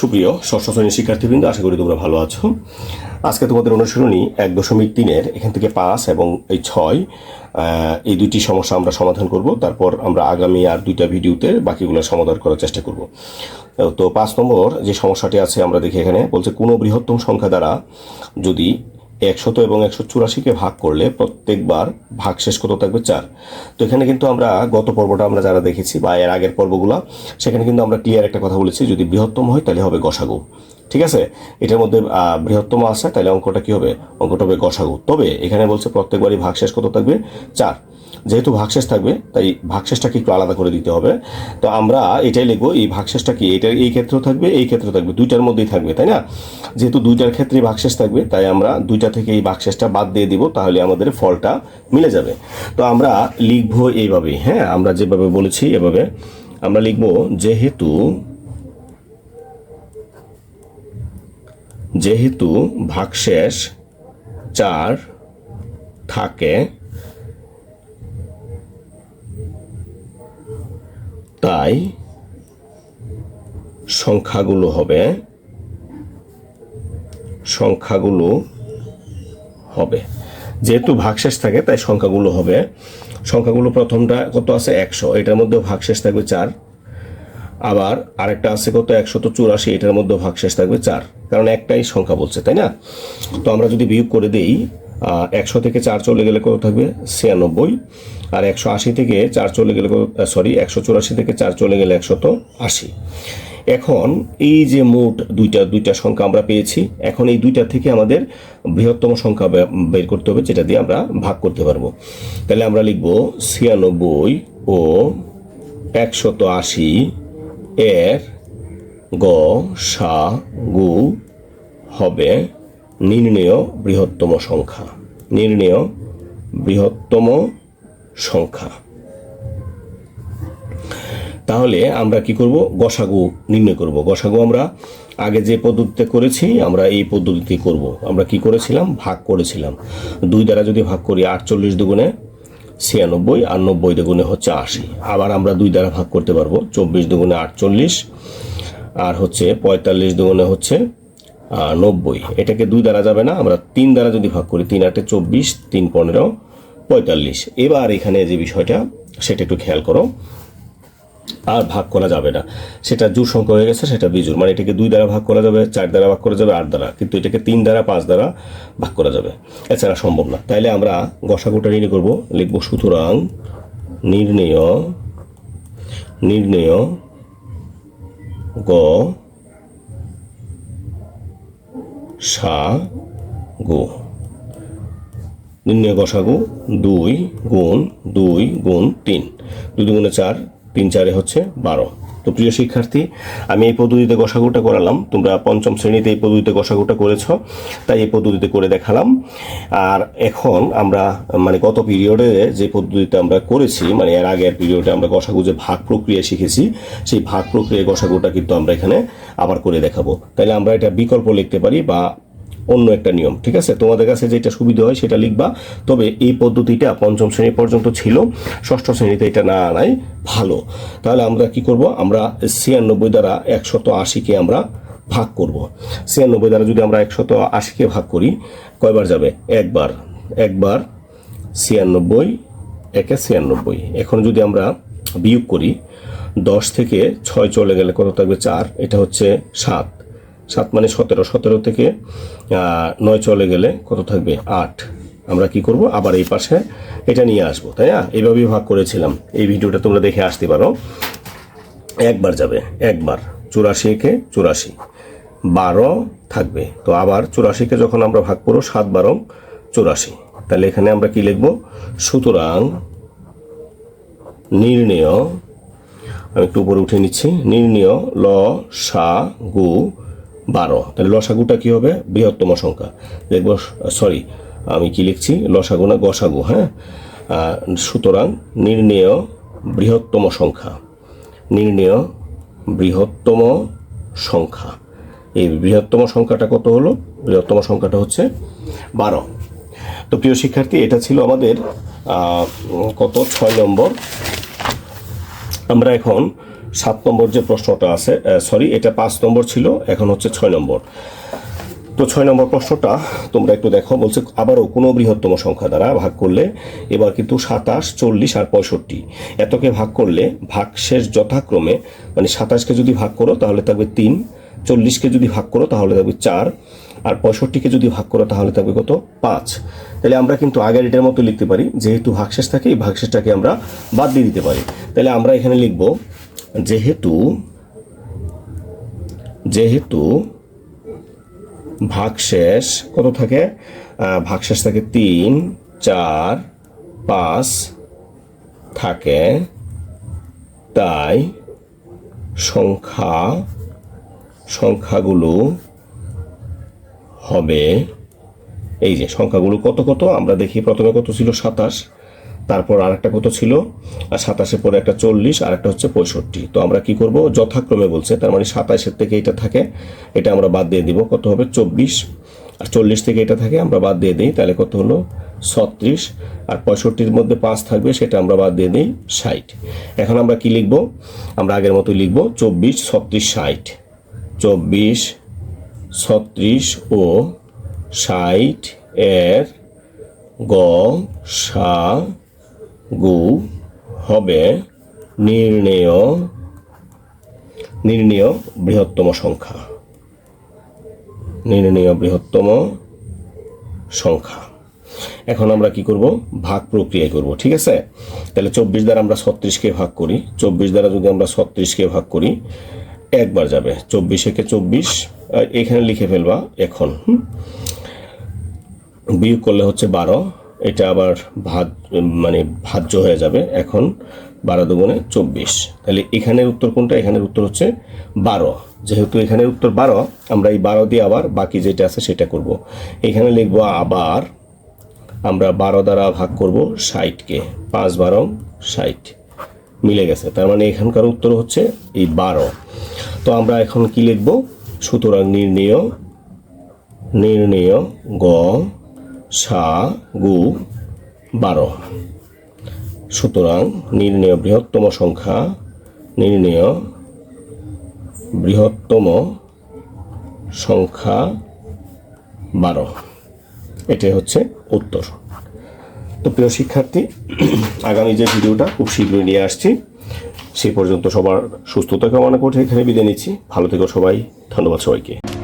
সুপ্রিয় ষষ্ঠ শ্রেণির শিক্ষার্থীবৃন্দ, আশা করি তোমরা ভালো আছো। আজকে তোমাদের অনুশীলনী এক দশমিক তিনের, এখান থেকে পাঁচ এবং এই ছয় এই দুইটি সমস্যা আমরা সমাধান করব। তারপর আমরা আগামী আর দুইটা ভিডিওতে বাকিগুলো সমাধান করার চেষ্টা করব। তো পাঁচ নম্বর যে সমস্যাটি আছে আমরা দেখি এখানে, বলছে কোনো বৃহত্তম সংখ্যা দ্বারা যদি একশত এবং একশো চুরাশিকে ভাগ করলে প্রত্যেকবার ভাগ শেষ কত থাকবে চার। তো এখানে কিন্তু আমরা গত পর্বটা আমরা যারা দেখেছি বা এর আগের পর্বগুলো, সেখানে কিন্তু আমরা ক্লিয়ার একটা কথা বলেছি, যদি বৃহত্তম হয় তাহলে হবে গসাগু। ঠিক আছে? এটার মধ্যে বৃহত্তম আসে তাহলে অঙ্কটা কি হবে? অঙ্কটা হবে গসাগু। তবে এখানে বলছে প্রত্যেকবারই ভাগ শেষ কত থাকবে? চার। যেহেতু ভাগশেষ থাকবে, তাই ভাগশেষটাকে একটু আলাদা করে দিতে হবে। তো আমরা এটাই লিখব, এই ভাগশেষটা কি এটা এই ক্ষেত্রেও থাকবে, এই ক্ষেত্রেও থাকবে, দুইটার মধ্যেই থাকবে, তাই না? যেহেতু দুইটার ক্ষেত্রেই ভাগশেষ থাকবে, তাই আমরা দুইটা থেকে এই ভাগশেষটা বাদ দিয়ে দিব, তাহলে আমাদের ফলটা মিলে যাবে। তো আমরা লিখব এইভাবে হ্যাঁ? আমরা যেভাবে বলেছি এভাবে আমরা লিখব, যেহেতু যেহেতু ভাগশেষ চার থাকে তাই সংখ্যাগুলো হবে সংখ্যাগুলো হবে। যেহেতু ভাগশেষ থাকে, তাই সংখ্যাগুলো হবে। সংখ্যাগুলো প্রথমটা কত আছে? একশো। এটার মধ্যে ভাগশেষ থাকবে চার। আবার আরেকটা আছে কত? একশত চুরাশি। এটার মধ্যে ভাগশেষ থাকবে চার। কারণ একটাই সংখ্যা বলছে, তাই না? তো আমরা যদি বিয়োগ করে দেই একশো থেকে চার চলে গেলে কত থাকবে? ছিয়ানব্বই। আর একশো আশি থেকে চার চলে গেলে সরি একশো চুরাশি থেকে চার চলে গেলে একশত আশি। এখন এই যে মোট দুইটা দুইটা সংখ্যা আমরা পেয়েছি, এখন এই দুইটা থেকে আমাদের বৃহত্তম সংখ্যা বের করতে হবে, যেটা দিয়ে আমরা ভাগ করতে পারব। তাহলে আমরা লিখব ছিয়ানব্বই ও একশত আশি এর গ সা গু হবে নির্ণেয় বৃহত্তম সংখ্যা। নির্ণেয় বৃহত্তম সংখ্যা। তাহলে আমরা কি করব? গসাগু নির্ণয় করব। গসাগু আমরা আগে যে পদ্ধতিতে করেছি, আমরা এই পদ্ধতিতে করব। আমরা কি করেছিলাম? ভাগ করেছিলাম। দুই দ্বারা যদি ভাগ করি, আটচল্লিশ দুগুণে ছিয়ানব্বই, আর নব্বই দুগুণে হচ্ছে আশি। আবার আমরা দুই দ্বারা ভাগ করতে পারব, চব্বিশ দুগুণে আটচল্লিশ, আর হচ্ছে পঁয়তাল্লিশ দুগুণে হচ্ছে নব্বই। এটাকে দুই দ্বারা যাবে না, আমরা তিন দ্বারা যদি ভাগ করি, তিন আটে চব্বিশ, তিন পনেরো, পঁয়তাল্লিশ। এবার এখানে যে বিষয়টা, সেটা একটু খেয়াল করো। আর ভাগ করা যাবে না। সেটা জোর সংখ্যা হয়ে গেছে, সেটা বিজুর মানে এটাকে দুই দ্বারা ভাগ করা যাবে, চার দ্বারা ভাগ করা যাবে, আট দ্বারা। কিন্তু এটাকে তিন দ্বারা, পাঁচ দ্বারা ভাগ করা যাবে। এছাড়া সম্ভব না। তাইলে আমরা গসাগুটা নির্ণয় করব। লিখব সুতরাং নির্ণেয় নির্ণেয়, গ সা, গো। নির্ণয় গসাগু, দুই গুণ দুই গুণ তিন। দুই দুগুণে চার, তিন চারে হচ্ছে বারো। তো প্রিয় শিক্ষার্থী, আমি এই পদ্ধতিতে গসাগুটা করালাম। তোমরা পঞ্চম শ্রেণীতে এই পদ্ধতিতে গসাগুটা করেছ, তাই এই পদ্ধতিতে করে দেখালাম। আর এখন আমরা মানে গত পিরিয়ডে যে পদ্ধতিতে আমরা করেছি মানে এর আগের পিরিয়ডে আমরা গসাগু যে ভাগ প্রক্রিয়া শিখেছি, সেই ভাগ প্রক্রিয়া গসাগুটা কিন্তু আমরা এখানে আবার করে দেখাবো। তাহলে আমরা এটা বিকল্প লিখতে পারি বা অন্য একটা নিয়ম, ঠিক আছে? তোমাদের কাছে যেটা সুবিধা হয় সেটা লিখবা। তবে এই পদ্ধতিটা পঞ্চম শ্রেণি পর্যন্ত ছিল, ষষ্ঠ শ্রেণীতে এটা না আনাই ভালো। তাহলে আমরা কি করব? আমরা ছিয়ানব্বই দ্বারা একশত আশিকে আমরা ভাগ করব। ছিয়ানব্বই দ্বারা যদি আমরা একশত আশিকে ভাগ করি, কয়বার যাবে? একবার। একবার ছিয়ানব্বই, একে ছিয়ানব্বই। এখন যদি আমরা বিয়োগ করি, দশ থেকে ছয় চলে গেলে কত থাকবে? চার। এটা হচ্ছে সাত। সাত মানে সতেরো। সতেরো থেকে নয় চলে গেলে কত থাকবে? আট। আমরা কি করব? আবার এই পাশে এটা নিয়ে আসব, তাই না? এইভাবেই ভাগ করেছিলাম। এই ভিডিওটা তোমরা দেখে আসতে পারো। একবার যাবে, একবার। চুরাশি একে চুরাশি। বারো থাকবে। তো আবার চুরাশিকে যখন আমরা ভাগ করব, সাত বারো চুরাশি। তাহলে এখানে আমরা কি লিখব? সুতরাং নির্ণেয়, আমি একটু উপরে উঠে নিচ্ছি। নির্ণেয় ল সা গু বারো। তাহলে লসাগুটা কি হবে? বৃহত্তম সংখ্যা। দেখব, সরি, আমি কি লিখছি? লসাগু না গসাগু হ্যাঁ? সুতরাং নির্ণেয় বৃহত্তম সংখ্যা। নির্ণেয় বৃহত্তম সংখ্যা। এই বৃহত্তম সংখ্যাটা কত হলো? বৃহত্তম সংখ্যাটা হচ্ছে বারো। তো প্রিয় শিক্ষার্থী, এটা ছিল আমাদের কত? ছয় নম্বর। আমরা এখন সাত নম্বর যে প্রশ্নটা আছে সরি এটা পাঁচ নম্বর ছিল, এখন হচ্ছে ছয় নম্বর। তো ছয় নম্বর প্রশ্নটা তোমরা একটু দেখো, বলছে, আবারও কোনো বৃহত্তম সংখ্যা দ্বারা ভাগ করলে এবার কিন্তু সাতাশ, চল্লিশ আর পঁয়ষট্টি। এতকে ভাগ করলে ভাগশেষ যথাক্রমে মানে সাতাশকে যদি ভাগ করো তাহলে থাকবে তিন, চল্লিশকে যদি ভাগ করো তাহলে থাকবে চার, আর পঁয়ষট্টিকে যদি ভাগ করো তাহলে থাকবে কত? পাঁচ। তাহলে আমরা কিন্তু আগের এটার মতো লিখতে পারি, যেহেতু ভাগশেষ থাকে, এই ভাগশেষটাকে আমরা বাদ দিয়ে দিতে পারি। তাহলে আমরা এখানে লিখব যেহেতু যেহেতু ভাগশেষ কত থাকে? ভাগশেষ থাকে তিন, চার, পাঁচ থাকে। তাই সংখ্যা, সংখ্যাগুলো হবে, এই যে সংখ্যাগুলো কত কত? আমরা দেখি প্রথমে কত ছিল? সাতাশ। তারপর আরেকটা কত ছিল? আর সাতাশের পরে একটা চল্লিশ আর একটা হচ্ছে পঁয়ষট্টি। তো আমরা কি করব? যথাক্রমে বলছে, তার মানে সাতাশের থেকে এটা থাকে, এটা আমরা বাদ দিয়ে দিব, কত হবে? চব্বিশ। আর চল্লিশ থেকে এটা থাকে, আমরা বাদ দিয়ে দিই, তাহলে কত হলো? ছত্রিশ। আর পঁয়ষট্টির মধ্যে পাঁচ থাকবে, সেটা আমরা বাদ দিয়ে দিই, ষাট। এখন আমরা কি লিখব? আমরা আগের মতো লিখব, চব্বিশ, ছত্রিশ, ষাট। চব্বিশ, ছত্রিশ ও ষাট এর গ, সা গু হবে নির্ণেয় নির্ণেয় বৃহত্তম সংখ্যা। নির্ণেয় বৃহত্তম সংখ্যা। এখন আমরা কি করব? ভাগ প্রক্রিয়া করব, ঠিক আছে? তাহলে চব্বিশ দ্বারা আমরা ছত্রিশকে ভাগ করি। চব্বিশ দ্বারা যদি আমরা ছত্রিশকে ভাগ করি, একবার যাবে। চব্বিশ একে চব্বিশ এখানে লিখে ফেলবা এখন? বিয়োগ করলে হচ্ছে বারো। এটা আবার ভাত মানে ভাজ্য হয়ে যাবে এখন বারো দুগুণে চব্বিশ। তাহলে এখানের উত্তর কোনটা? এখানের উত্তর হচ্ছে বারো। যেহেতু এখানের উত্তর বারো, আমরা এই বারো দিয়ে আবার বাকি যেটা আছে সেটা করব। এখানে লিখব আবার, আমরা বারো দ্বারা ভাগ করব ষাটকে। পাঁচ বারো ষাট। মিলে গেছে। তার মানে এখানকার উত্তর হচ্ছে এই বারো। তো আমরা এখন কি লিখব? সুতরাং নির্ণেয় নির্ণেয় গ সা, গু, বারো। সুতরাং নির্ণেয় বৃহত্তম সংখ্যা, নির্ণেয় বৃহত্তম সংখ্যা বারো। এটাই হচ্ছে উত্তর। তো প্রিয় শিক্ষার্থী, আগামী যে ভিডিওটা খুব শীঘ্রই নিয়ে আসছি সেই পর্যন্ত সবার সুস্থতা কামনা করতে এখানে বিদায় নিচ্ছি। ভালো থেকো সবাই। ধন্যবাদ সবাইকে।